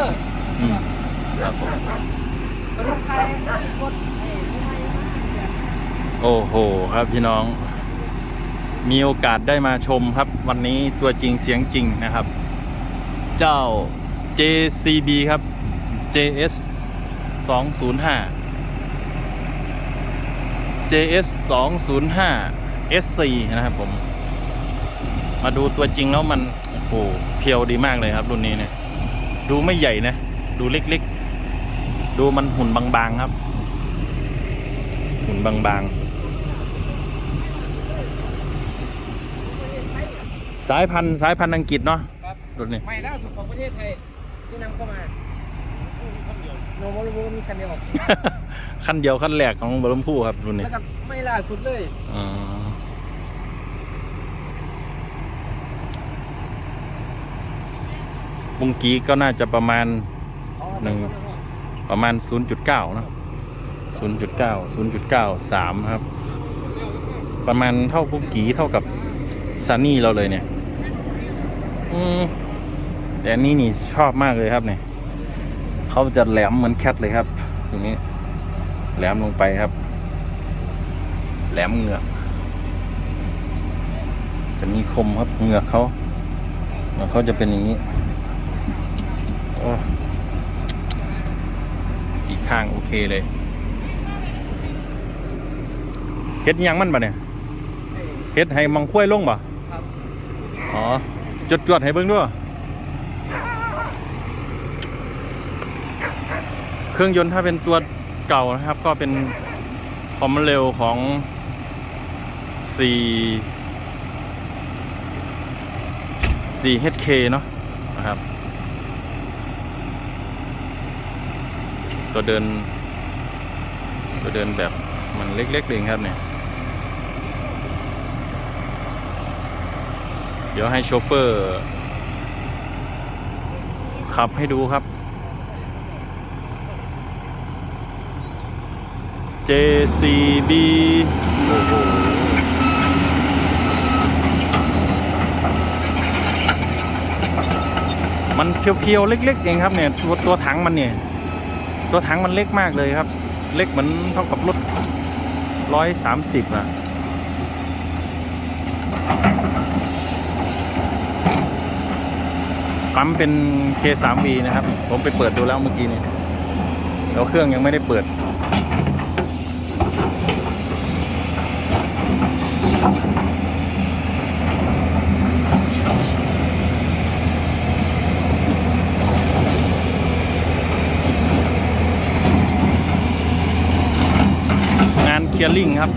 อร์อืมครับผมรถไฟรถไอ้รถไฟโอ้โหครับพี่น้อง มีโอกาสได้มาชมครับ วันนี้ตัวจริงเสียงจริงนะครับ เจ้า JCB ครับ JS 205 JS 205 SC นะครับผม มาดูตัวจริงแล้วมัน โอ้โหเพียวดีมากเลยครับรุ่นนี้เนี่ย ดูไม่ใหญ่นะ ดูเล็กๆ ดูมันหุ่นบางๆครับ หุ่นบางๆ สายพันธุ์สายพันธุ์อังกฤษเนาะครับรุ่นนี้ใหม่ล่าสุดของประเทศไทยที่นำเข้ามาโนโมโรโมมีคันเดียวขั้นเดียวขั้นแรกของบรมพูครับรุ่นนี้แล้วก็ไม่ล่าสุดเลยอืม บุงกี้ก็น่าจะประมาณหนึ่งประมาณ 0.9เนะ0.9 0.93 ครับ ประมาณเท่าบุงกี้เท่ากับซันนี่เราเลยเนี่ยแต่อันนี่นี่ชอบมากเลยครับเนี่ยเขาจะแหลมเหมือนแคทเลยครับตรงนี้ แหลมลงไปครับ แหลมเหงือกจะมีคมครับเหงือกเขาเหงือกเขาจะเป็นอย่างนี้ โอ้อีกข้างโอเคเลยเฮ็ดอิหยังมันปะเนี่ยเฮ็ดให้มังคุ้วยลงปะครับอ๋อจดจวดๆให้เบิ่งด้วยเครื่องยนต์ถ้าเป็นตัวเก่านะครับ ก็เป็นความเร็วของ4 4HK เนาะนะครับ ตัวเดิน ตัวเดินแบบมันเล็กๆเองครับเนี่ยเดี๋ยวให้โชเฟอร์ ขับให้ดูครับ JCB โอ้โหมันเพียวๆ เล็ก ๆ เองครับเนี่ย ตัวตัวถังมันเนี่ย ตัวถังมันเล็กมากเลยครับ เล็กเหมือนเท่ากับรถร้อยสามสิบอะปั๊มเป็น K3V นะครับ ผมไปเปิดดูแล้วเมื่อกี้นี้แล้วเครื่องยังไม่ได้เปิด เคลียร์ลิงครับ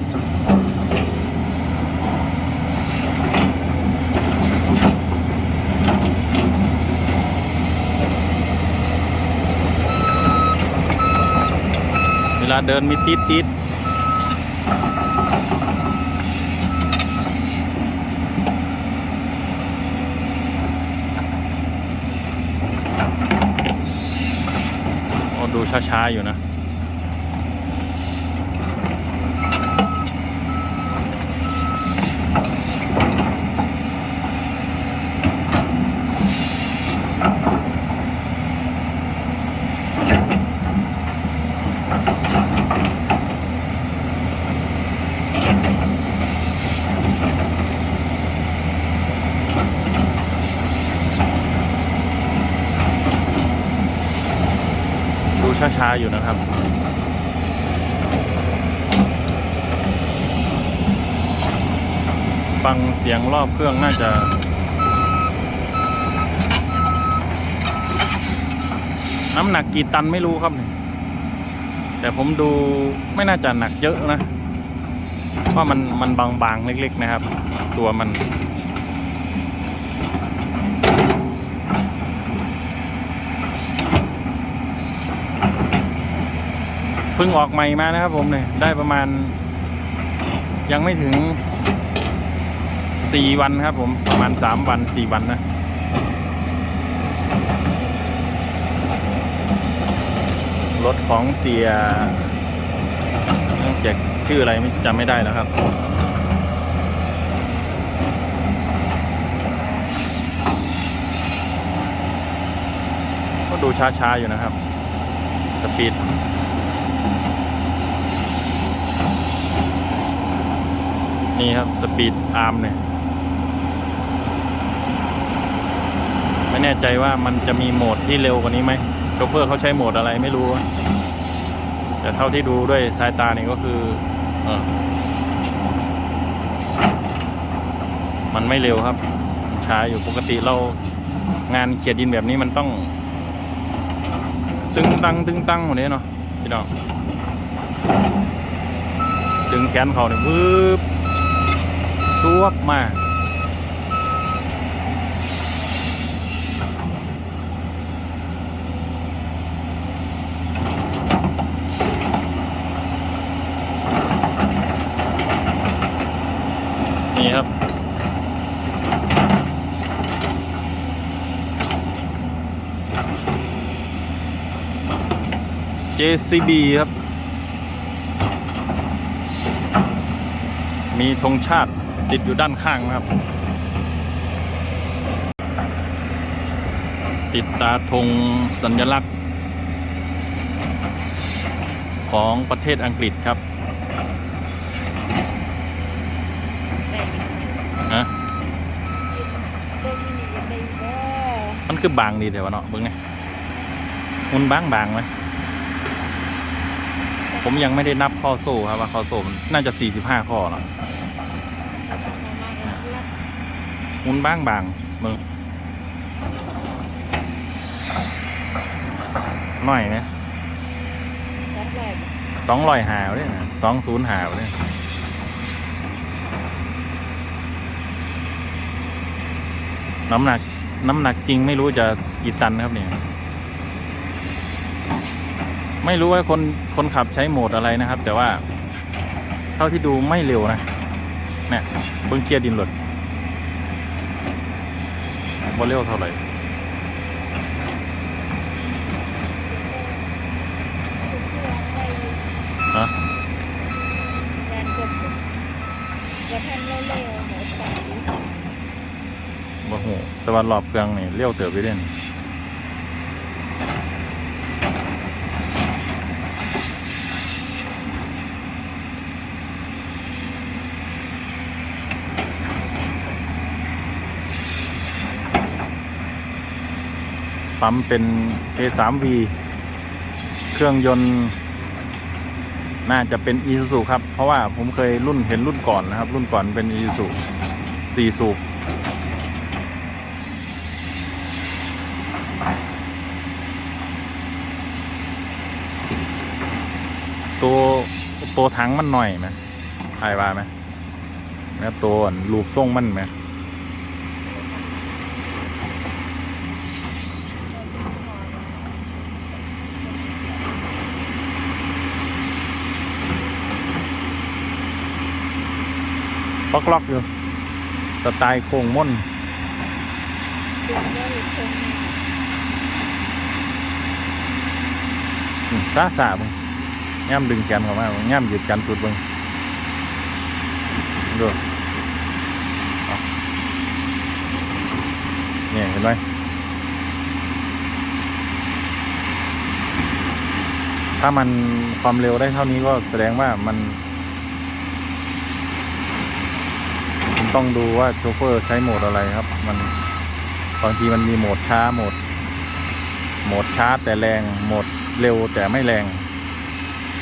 เวลาเดินมีติดติดดูช้าๆอยู่นะ ดูช้า ๆ อยู่นะครับ ฟังเสียงรอบเครื่องน่าจะน้ำหนักกี่ตันไม่รู้ครับเนี่ยแต่ผมดูไม่น่าจะหนักเยอะนะ เพราะมันมันบางๆเล็ก ๆ นะครับ ตัวมัน เพิ่งออกใหม่มานะครับผมเนี่ยได้ประมาณ ยังไม่ถึง สี่วันครับผมประมาณสามวันสี่วันนะรถของเสียจากชื่ออะไรไม่จำไม่ได้แล้วครับ ก็ดูช้าๆ อยู่นะครับ สปีดนี่ครับ สปีดอาร์มเนี่ย ไม่แน่ใจว่ามันจะมีโหมดที่เร็วกว่านี้ไหมโชเฟอร์เขาใช้โหมดอะไรไม่รู้ แต่เท่าที่ดูด้วยสายตานี่ก็คือเออมันไม่เร็วครับช้าอยู่ปกติเรางานเขียดดินแบบนี้มันต้อง ตึงตังตึงตังหมดนี้เนาะพี่น้องดึงแขนเขาเนี่ยวืบซวบมานี่ครับ JCB ครับ มีธงชาติติดอยู่ด้านข้างนะครับ ติดตาธงสัญลักษณ์ ของประเทศอังกฤษครับฮะมันคือบางดีแต่ว่าเนาะเบิ่งไงมันบางบางไหม ผมยังไม่ได้นับข้อโซ่ครับว่าข้อโซ่มันน่าจะ 45 ข้อเนาะมันบ้างบางเบิ่งหน่อยไหมสองร้อยหาวเลยนะสองศูนย์หาวเลยน้ำหนัก น้ำหนักจริงไม่รู้จะกี่ตันนะครับเนี่ย ไม่รู้ว่าคนคนขับใช้โหมดอะไรนะครับ แต่ว่า เท่าที่ดูไม่เร็วนะเนี่ยเบิ้งเกียร์ดินหลดบ่เร็วเท่าไหร่ฮะบ่โหแต่ว่ารอบเครื่องนี่เลี้ยวเติบไปเด่น ปั๊มเป็น A3V เครื่องยนต์ น่าจะเป็น e s u s u ครับ เพราะว่าผมเคยรุ่นเห็นรุ่นก่อนนะครับ รุ่นก่อนเป็น e s u s u สี่สูบตัวตัวถังมันหน่อยไหมไอ้ว่าไหมแล้วตัวรูปทรงมันไหม ล็อกล็อกๆอยู่สไตล์โค้งม่นซาซาๆมึงย่ำดึงแขนเข้ามามึงย่ำหยุดกันสุดมึงดูเนี่ยเห็นไหมถ้ามันความเร็วได้เท่านี้ก็แสดงว่ามัน ผม ต้องดูว่าโชเฟอร์ใช้โหมดอะไรครับ มันบางทีมันมีโหมดช้าโหมด โหมดช้าแต่แรงโหมดเร็วแต่ไม่แรง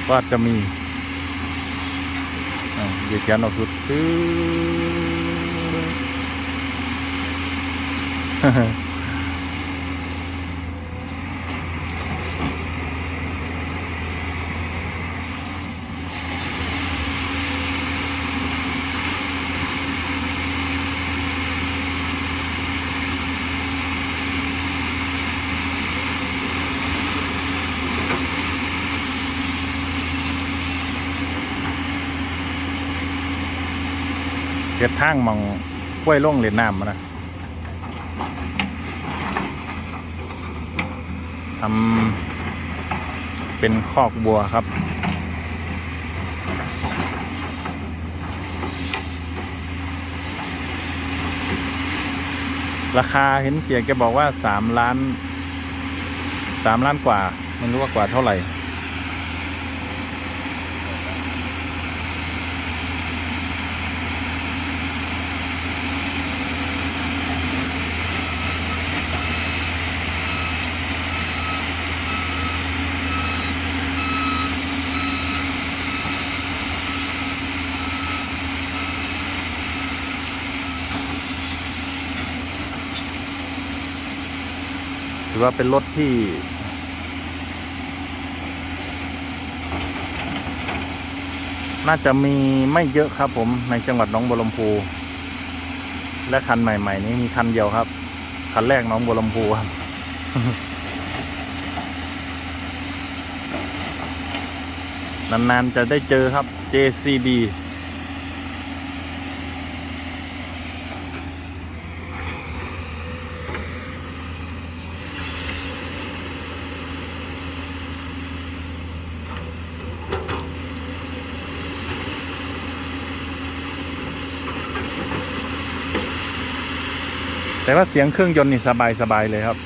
ก็จะมีอะเดี๋ยวเขียนออกสุดตื้อ เกิดทางมองกล้วยล่งเหรียญน้ำนะทำเป็นคอกบัวครับราคาเห็นเสียแกบอกว่าสามล้านสามล้านกว่าไม่รู้ว่ากว่าเท่าไหร่ ถือว่าเป็นรถที่ น่าจะมีไม่เยอะครับผมในจังหวัดน้องบัวลำพู และคันใหม่ ๆ นี้มีคันเดียวครับ คันแรกน้องบัวลำพูครับนานๆจะได้เจอครับ JCB แต่ว่าเสียงเครื่องยนต์นี่สบายสบายเลยครับ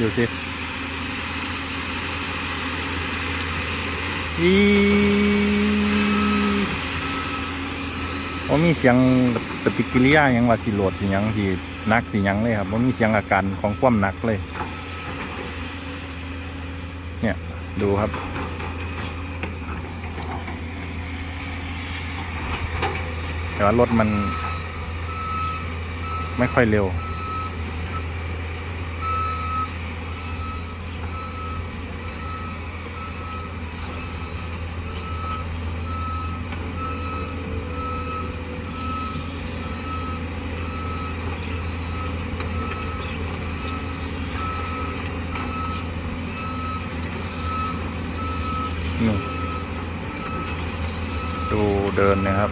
ดูสิอีโอ้มีเสียงปฏิกิริยาหยังว่าสิโหลดสิยังสินักสิยังเลยครับว่ามีเสียงอาการของความหนักเลย เนี่ยดูครับแต่ว่ารถมันไม่ค่อยเร็ว นี่ ดูเดินนะครับ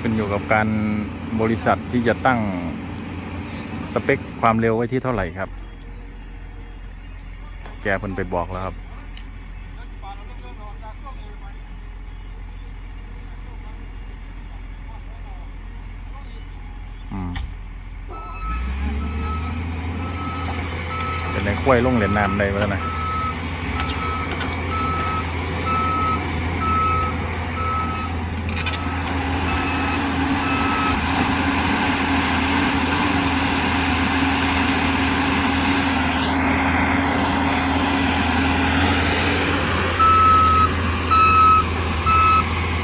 ขึ้นอยู่ กับการบริษัทที่จะตั้งสเปคความเร็วไว้ที่เท่าไหร่ครับ แกเพิ่นไปบอกแล้วครับ อืมเป็นในกล้วยลงเหรียญน้ำได้แล้วนะ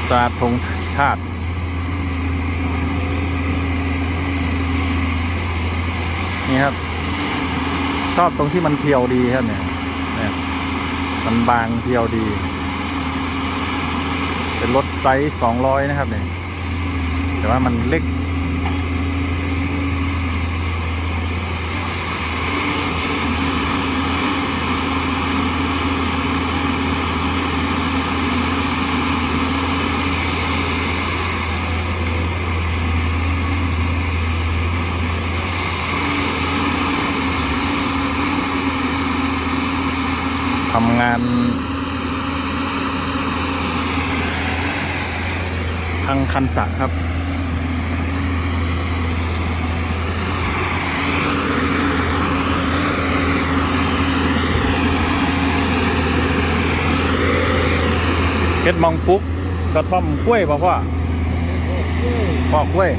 ตราธงชาติ นี่ครับ ชอบตรงที่มันเพียวดีครับเนี่ยเนี่ยมันบางเพียวดี เป็นรถไซส์สองร้อยนะครับเนี่ยแต่ว่ามันเล็ก ทำงาน ทางคันสักครับ เฮ็ดมองปุ๊กกระท่อมกล้วยป่ะพ่อพ่อกล้วย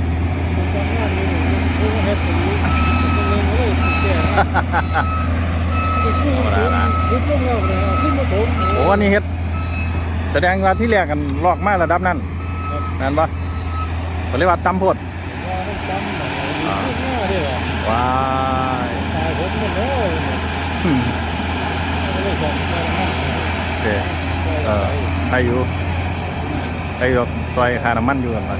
โอ้อันนี้เฮ็ด แสดงว่าที่แรกกันลอกมาระดับนั้น นั่นปะเขาเรียกว่าตำโพดว้ายอืมโอเคเออให้อยู่ให้อยู่ซอยคาน้ำมันอยู่กันมา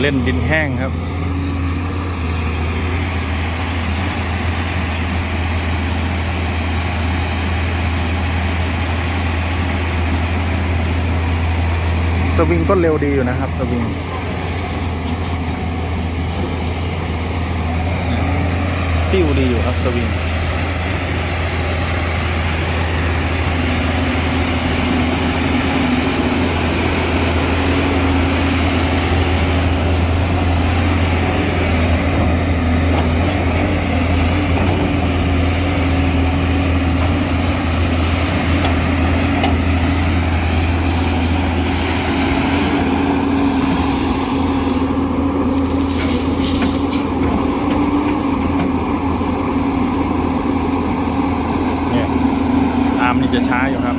เล่นดินแห้งครับสวิงก็เร็วดีอยู่นะครับสวิงติ้วดีอยู่ครับสวิง เนี่ย อาร์มนี่จะช้าอยู่ครับ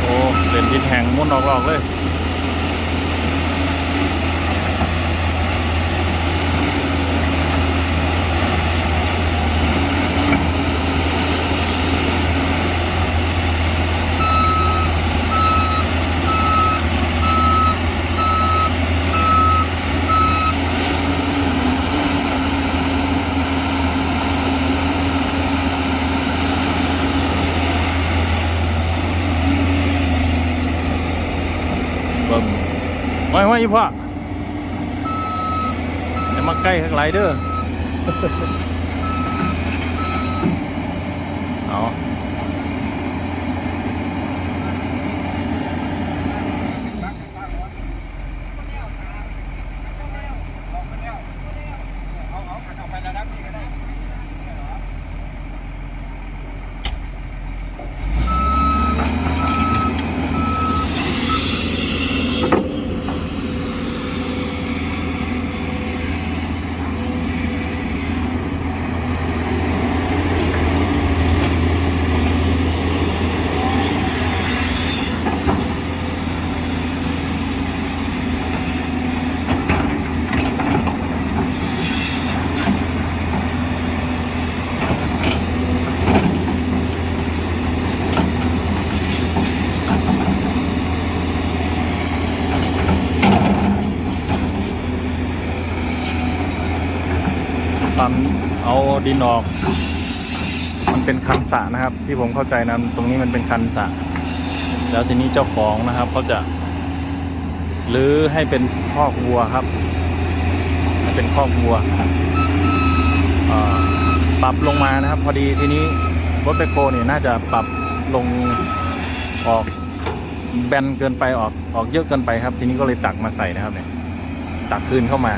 โอ้เล่นทิศแห่งมุ่นออกๆเลย เบิ่มไว้ไว้อี พ่อจะมาใกล้ข้างไรเด้อ ปั๊มเอาดินออก มันเป็นคันสระนะครับ ที่ผมเข้าใจนะตรงนี้มันเป็นคันสระแล้วทีนี้เจ้าของนะครับเขาจะหรือให้เป็นคอกวัวครับให้เป็นคอกวัวปรับลงมานะครับ พอดีทีนี้รถแบคโฮเนี่ยน่าจะปรับลงออกแบนเกินไปออกออกเยอะเกินไปครับ ทีนี้ก็เลยตักมาใส่นะครับเนี่ยตักคืนเข้ามา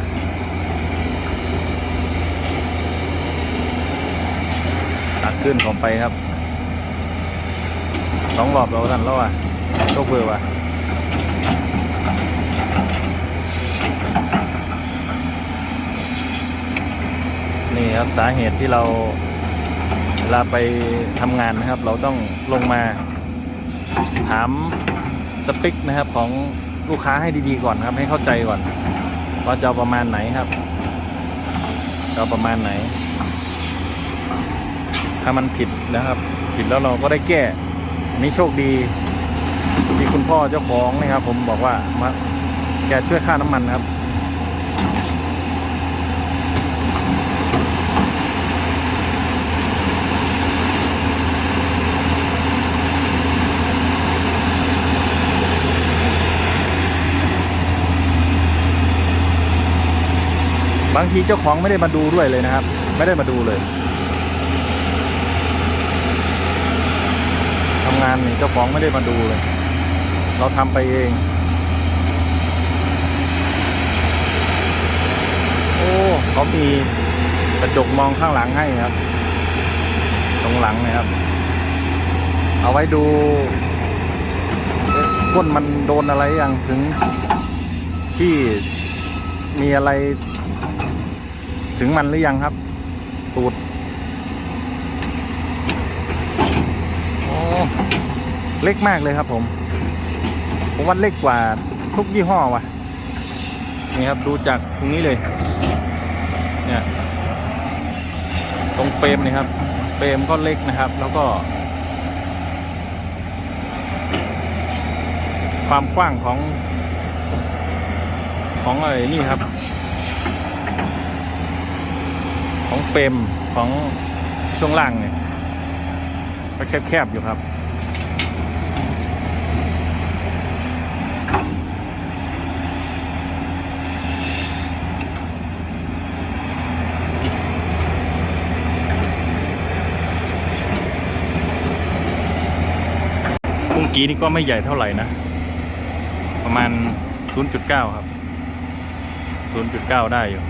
ตัด ขึ้นของไปครับสองรอบเราทันแล้วอะก็เบื่อว่ะนี่ครับสาเหตุที่เราเวลาไปทำงานนะครับ เราต้องลงมาถามสปิกนะครับของลูกค้าให้ดีๆก่อนครับ ให้เข้าใจก่อนว่าจะประมาณไหนครับจะประมาณไหน ถ้ามันผิดนะครับ ผิดแล้วเราก็ได้แก้อันนี้โชคดีที่คุณพ่อเจ้าของนะครับ ผมบอกว่ามาแกช่วยค่าน้ำมันครับบางทีเจ้าของไม่ได้มาดูด้วยเลยนะครับ ไม่ได้มาดูเลย ทำงานนี่เจ้าของไม่ได้มาดูเลย เราทำไปเอง โอ้เขามีกระจกมองข้างหลังให้ครับ ตรงหลังนะครับ เอาไว้ดูก้นมันโดนอะไรยังถึงที่มีอะไร ถึงมันหรือยังครับ ตูด โอ้ เล็กมากเลยครับผม ผมว่าเล็กกว่าทุกยี่ห้อว่ะ นี่ครับดูจากตรงนี้เลย เนี่ย ตรงเฟรมนี่ครับ เฟรมก็เล็กนะครับ แล้วก็ ความกว้างของ ของอะไรนี่ครับ ของเฟรมของช่วงล่างเนี่ย ก็แคบๆอยู่ครับกุ้งกีนี่ก็ไม่ใหญ่เท่าไหร่นะ ประมาณ 0.9 ครับ 0.9 ได้อยู่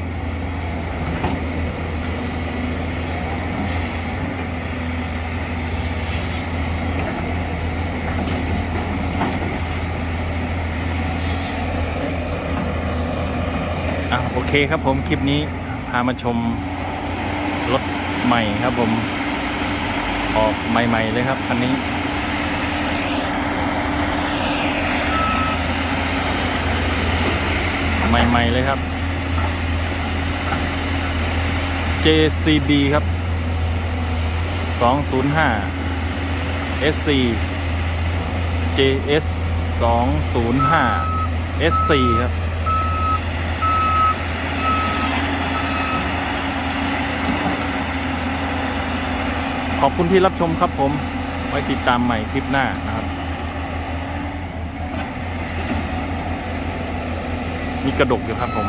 เคครับผมคลิปนี้พามาชมรถใหม่ครับผม ออกใหม่ ๆ เลยครับคันนี้ ใหม่ ๆ เลยครับ JCB ครับ 205 SC JS 205 SC ครับ ขอบคุณที่รับชมครับผม ไว้ติดตามใหม่คลิปหน้านะครับ มีกระดกอยู่ครับผม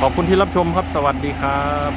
ขอบคุณที่รับชมครับ สวัสดีครับ